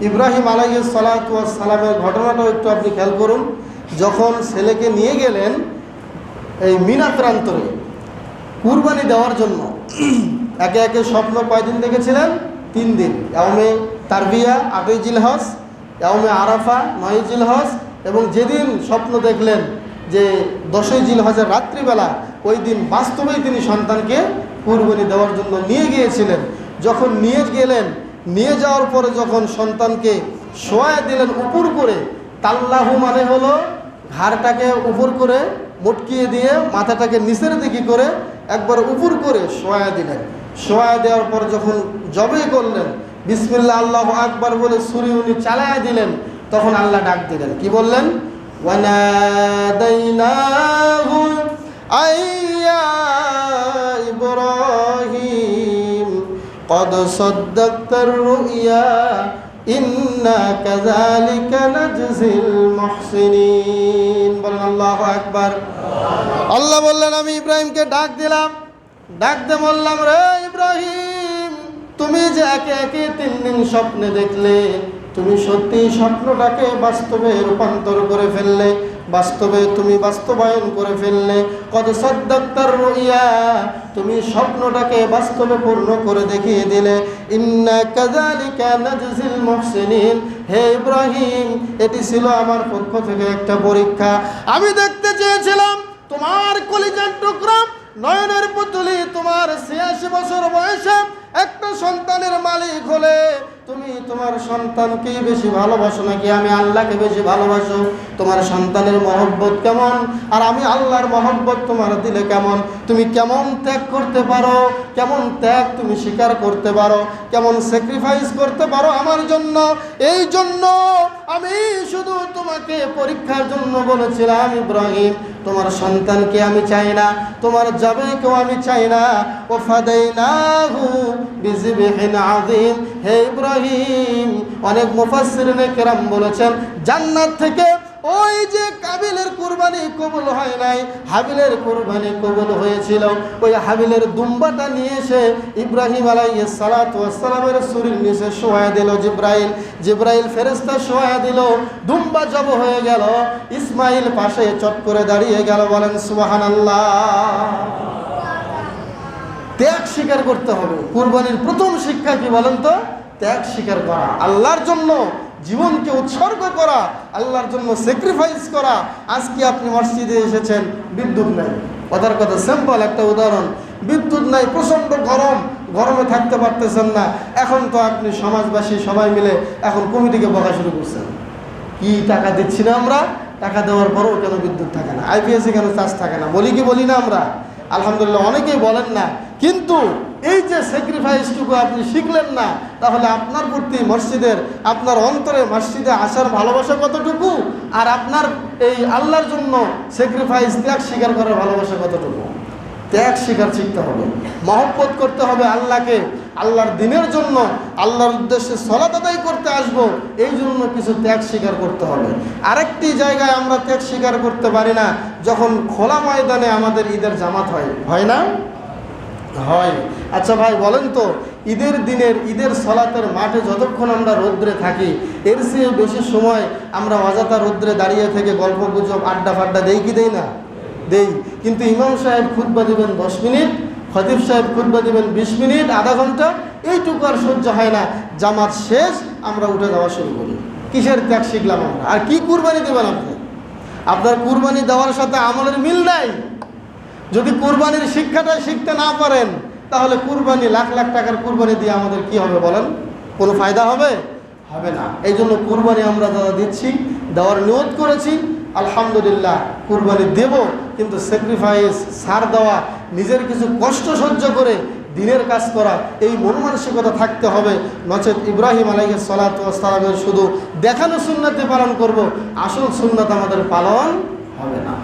ইব্রাহিম আলাইহ সালামের ঘটনাটাও একটু আপনি খেয়াল করুন। যখন ছেলেকে নিয়ে গেলেন এই মিনা প্রান্তরে কুরবানি দেওয়ার জন্য, একে একে স্বপ্ন কয়দিন দেখেছিলেন? তিন দিন। এওমে তারবিয়া আটই জিলহজ এওমে আরাফা নয় জিলহজ, এবং যেদিন স্বপ্ন দেখলেন যে দশই জিলহজের রাত্রিবেলা ওই দিন বাস্তবেই তিনি সন্তানকে কুরবানি দেওয়ার জন্য নিয়ে গিয়েছিলেন। যখন নিয়ে গেলেন নিয়ে যাওয়ার পরে যখন সন্তানকে শোয়া দিলেন উপর করে, তাল্লাহু মানে হলো ঘাড়টাকে উপর করে মটকিয়ে দিয়ে মাথাটাকে নিচের দিকে করে একবার উপর করে শোয়া দিলেন। শোয়া দেওয়ার পর যখন জবে করলেন বিসমিল্লা আল্লাহ আকবার বলে ছুরি উনি চালায় দিলেন, তখন আল্লাহ ডাক দিলেন। কি বললেন? ওয়ানাদাইনাহু قد صدقت الرؤيا إنا كذلك نجزي المحسنين বলেন আল্লাহু আকবার আল্লাহ বললেন আমি ইব্রাহিমকে ডাক দিলাম ডাক দিয়ে বললাম রে ইব্রাহিম তুমি যে একে একে তিন দিন স্বপ্নে দেখলে তুমি সত্যি স্বপ্নটাকে বাস্তবে রূপান্তর করে ফেললে বাস্তবে তুমি বাস্তবায়ন করে ফেললে কত সদ্দাক্তার রইয়া, তুমি স্বপ্নটাকে বাস্তবে পূর্ণ করে দেখিয়ে দিলে। ইন্না কাযালিকা নাজজিল মুহসিনিন। হে ইব্রাহিম, এটি ছিল আমার পক্ষ থেকে একটা পরীক্ষা। আমি দেখতে চেয়েছিলাম তোমার কলিজার টুকরা, নয়নের পুতুলি তোমার ছিয়াশি বছর বয়সে একটা সন্তানের মালিক হলে। তুমি তোমার সন্তানকে বেশি ভালোবাসো নাকি? আমি আল্লাহকে বেশি ভালোবাসো। তোমার সন্তানের মহব্বত কেমন? আর আমি আল্লাহর মহব্বত তোমার দিলে কেমন? তুমি কেমন ত্যাগ করতে পারো? কেমন ত্যাগ তুমি স্বীকার করতে পারো? কেমন স্যাক্রিফাইস করতে পারো আমার জন্য? এই জন্য আমি শুধু তোমাকে পরীক্ষার জন্য বলেছিলাম, ইব্রাহিম, তোমার সন্তানকে আমি চাই না। তোমার জাবেকেও আমি চাই না। ও ফাদাইনাহু আযীম। হে ইব্রাহিম, অনেক মুফাসসিরিনে কেরাম বলেছেন, জান্নাত থেকে ওই যে কাবিলের কুরবানি কবুল হয় নাই, হাবিলের কুরবানি কবুল হয়েছিল। ওই হাবিলের দুম্বাটা নিয়ে এসে ইব্রাহিম আলাইহিস সালাতু ওয়াসসালামের শরীর নিচে শোয়া দিল জিব্রাইল। জিব্রাইল ফেরেশতা শোয়া দিল, দুম্বা জব হয়ে গেল, ইসমাইল পাশে চট করে দাঁড়িয়ে গেল, বলেন, সুবহানাল্লাহ। ত্যাগ স্বীকার করতে হবে। কুরবানির প্রথম শিক্ষা কি বলেন তো? ত্যাগ স্বীকার করা। আল্লাহর জন্য জীবনকে উৎসর্গ করা, আল্লাহর জন্য স্যাক্রিফাইস করা। আজকে আপনি মসজিদে এসেছেন, বিদ্যুৎ নাই। কথার কথা সিম্পল একটা উদাহরণ। বিদ্যুৎ নাই, প্রচণ্ড গরম। গরমে থাকতে পারতেছেন না। এখন তো আপনি সমাজবাসী সবাই মিলে এখন কমিটিকে বকা শুরু করছেন। কি টাকা দিচ্ছি না আমরা? টাকা দেওয়ার পরেও কেন বিদ্যুৎ থাকে না? আইপিএসে কেন চার্জ থাকে না? বলি কি বলি না আমরা? আলহামদুলিল্লাহ অনেকেই বলেন না কিন্তু এই যে স্যাক্রিফাইসটুকু আপনি শিখলেন না, তাহলে আপনার প্রতি মসজিদের, আপনার অন্তরে মসজিদে আসার ভালোবাসা কতটুকু? আর আপনার এই আল্লাহর জন্য স্যাক্রিফাইস ত্যাগ স্বীকার করার ভালোবাসা কতটুকু? ত্যাগ স্বীকার শিখতে হবে। মহব্বত করতে হবে আল্লাহকে। আল্লাহর দিনের জন্য আল্লাহর উদ্দেশ্যে সলাত করতে আসব, এই জন্য কিছু ত্যাগ স্বীকার করতে হবে। আরেকটি জায়গায় আমরা ত্যাগ স্বীকার করতে পারি না, যখন খোলা ময়দানে আমাদের ঈদের জামাত হয়। হয় না? হয়। আচ্ছা ভাই, বলেন তো, ঈদের দিনের, ঈদের সলাতের মাঠে যতক্ষণ আমরা রৌদ্রে থাকি, এর চেয়ে বেশি সময় আমরা অযথা রৌদ্রে দাঁড়িয়ে থেকে গল্প গুজব আড্ডা ফাড্ডা দেই কি দেই না? দেই। কিন্তু ইমাম সাহেব খুতবা দিবেন দশ মিনিট, খতিব সাহেব খুতবা দিবেন বিশ মিনিট, আধা ঘণ্টা, এইটুকু আর সহ্য হয় না। জামাত শেষ, আমরা উঠে যাওয়া শুরু করি। কিসের ত্যাগ শিখলাম আমরা? আর কি কুরবানি দেবেন আপনি? আপনার কুরবানি দেওয়ার সাথে আমলের মিল নাই। যদি কুরবানির শিক্ষাটা শিখতে না পারেন, তাহলে কুরবানি লাখ লাখ টাকার কুরবানি দিয়ে আমাদের কি হবে বলেন? কোনো ফায়দা হবে? হবে না। এই জন্য কুরবানি আমরা দাদা দিচ্ছি, দেওয়ার নিয়ত করেছি, আলহামদুলিল্লাহ কুরবানি দেব, কিন্তু স্যাক্রিফাইস সার দেওয়া, নিজের কিছু কষ্ট সহ্য করে দিনের কাজ করা, এই মন মানসিকতা থাকতে হবে। নচেত ইব্রাহিম আলাইকে সালাতামের শুধু দেখানো সুন্নাতে পালন করব, আসল সুন্নাত আমাদের পালন হবে না।